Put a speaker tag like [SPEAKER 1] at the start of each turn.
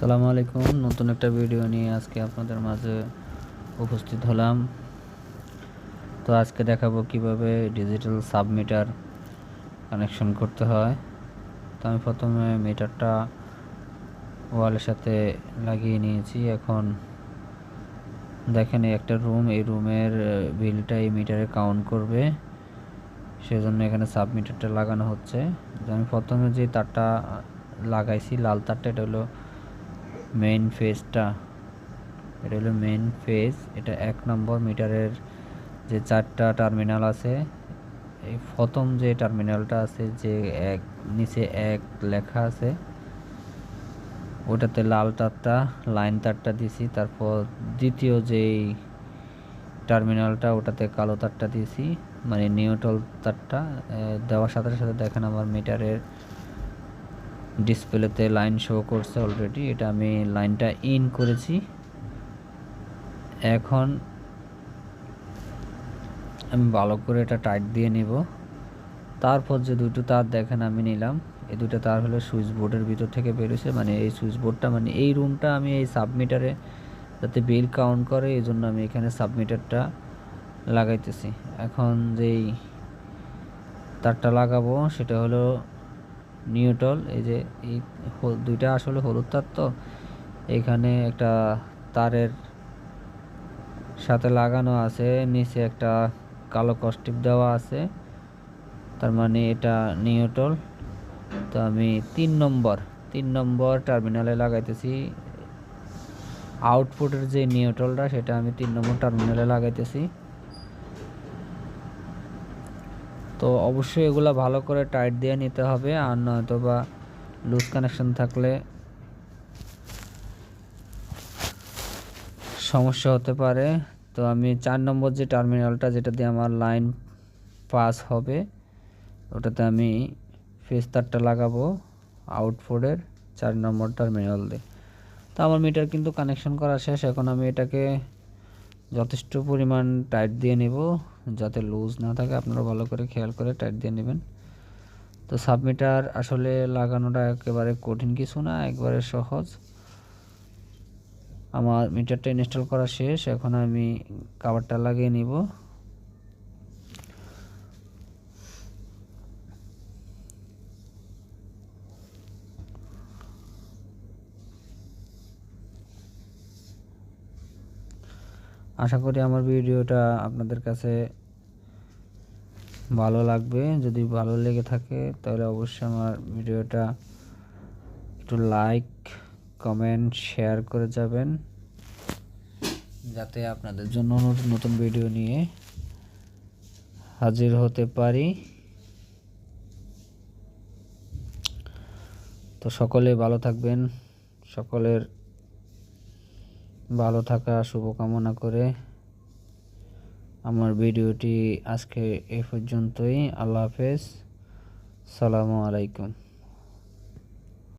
[SPEAKER 1] সালামু আলাইকুম। নতুন একটা ভিডিও নিয়ে আজকে আপনাদের মাঝে উপস্থিত হলাম। তো আজকে দেখাবো কীভাবে ডিজিটাল সাবমিটার কানেকশন করতে হয়। তো আমি প্রথমে মিটারটা ওয়ালের সাথে লাগিয়ে নিয়েছি। এখন দেখেন একটা রুম এই রুমের বিলটা এই মিটারে কাউন্ট করবে। সেজন্য এখানে সাবমিটারটা লাগানো হচ্ছে। আমি প্রথমে যে তারটা লাগাইছি, লাল তারটা, এটা হলো মেইন ফেজটা এটা হলো মেইন ফেজ এটা এক নম্বর মিটারের যে চারটা টার্মিনাল আছে, এই প্রথম যে টার্মিনালটা আছে, যে এক, নিচে এক লেখা আছে, ওটাতে লাল তারটা, লাইন তারটা দিছি তারপর দ্বিতীয় যেই টার্মিনালটা ওটাতে কালো তারটা দিয়েছি মানে নিউট্রাল তারটা দেওয়ার সাথে সাথে দেখেন আমার মিটারের ডিসপ্লেতে লাইন শো করছে অলরেডি এটা আমি লাইনটা ইন করেছি। এখন আমি ভালো করে এটা টাইট দিয়ে নিব। তারপর যে দুটো তার দেখেন আমি নিলাম। এই দুটো তার হলো সুইচ বোর্ডের ভিতর থেকে বেরোছে মানে এই সুইচ বোর্ডটা মানে এই রুমটা আমি এই সাবমিটারে যাতে বিল কাউন্ট করে, এই জন্য আমি এখানে সাবমিটারটা লাগাইতেছি। এখন যেই তারটা লাগাবো, সেটা হলো নিউটল, এই যে এই দুইটা আসলে হলুদ তার তো। এখানে একটা তারের সাথে লাগানো আছে, নিচে একটা কালো কস্টিপ দেওয়া আছে। তার মানে এটা নিউটল। তো আমি তিন নম্বর তিন নম্বর টার্মিনালে লাগাইতেছি। আউটপুটের যে নিউট্রালটা সেটা আমি তিন নম্বর টার্মিনালে লাগাইতেছি। তো অবশ্যই এগুলো ভালো করে টাইট দিয়ে নিতে হবে, আর নয়তো বা লুজ কানেকশন থাকলে সমস্যা হতে পারে। তো আমি চার নম্বর যে টার্মিনালটা যেটা দিয়ে আমার লাইন পাস হবে, ওটাতে আমি ফেস তারটা লাগাবো আউটপুটের চার নম্বর টার্মিনাল দিয়ে। তো আমার মিটার কিন্তু কানেকশন করা শেষ, এখন আমি এটাকে যথেষ্ট পরিমাণ টাইট দিয়ে নেব। যাতে লুজ না থাকে, আপনারা ভালো করে খেয়াল করে টাইট দিয়ে নেবেন। তো সাবমিটার আসলে লাগানোটা একেবারে কঠিন কিছু না, একবারে সহজ। আমার মিটারটা ইনস্টল করা শেষ, এখন আমি কাভারটা লাগিয়ে নিব। আশা করি আমার ভিডিওটা আপনাদের কাছে ভালো লাগবে। যদি ভালো লেগে থাকে, তাহলে অবশ্যই আমার ভিডিওটা একটু লাইক কমেন্ট শেয়ার করে যাবেন। যাতে আপনাদের জন্য নতুন নতুন ভিডিও নিয়ে হাজির হতে পারি। তো সকলে ভালো থাকবেন। সকলের ভালো থাকা শুভকামনা করে আমার ভিডিওটি আজকে এ পর্যন্তই। আল্লাহ হাফেজ। সালামু আলাইকুম।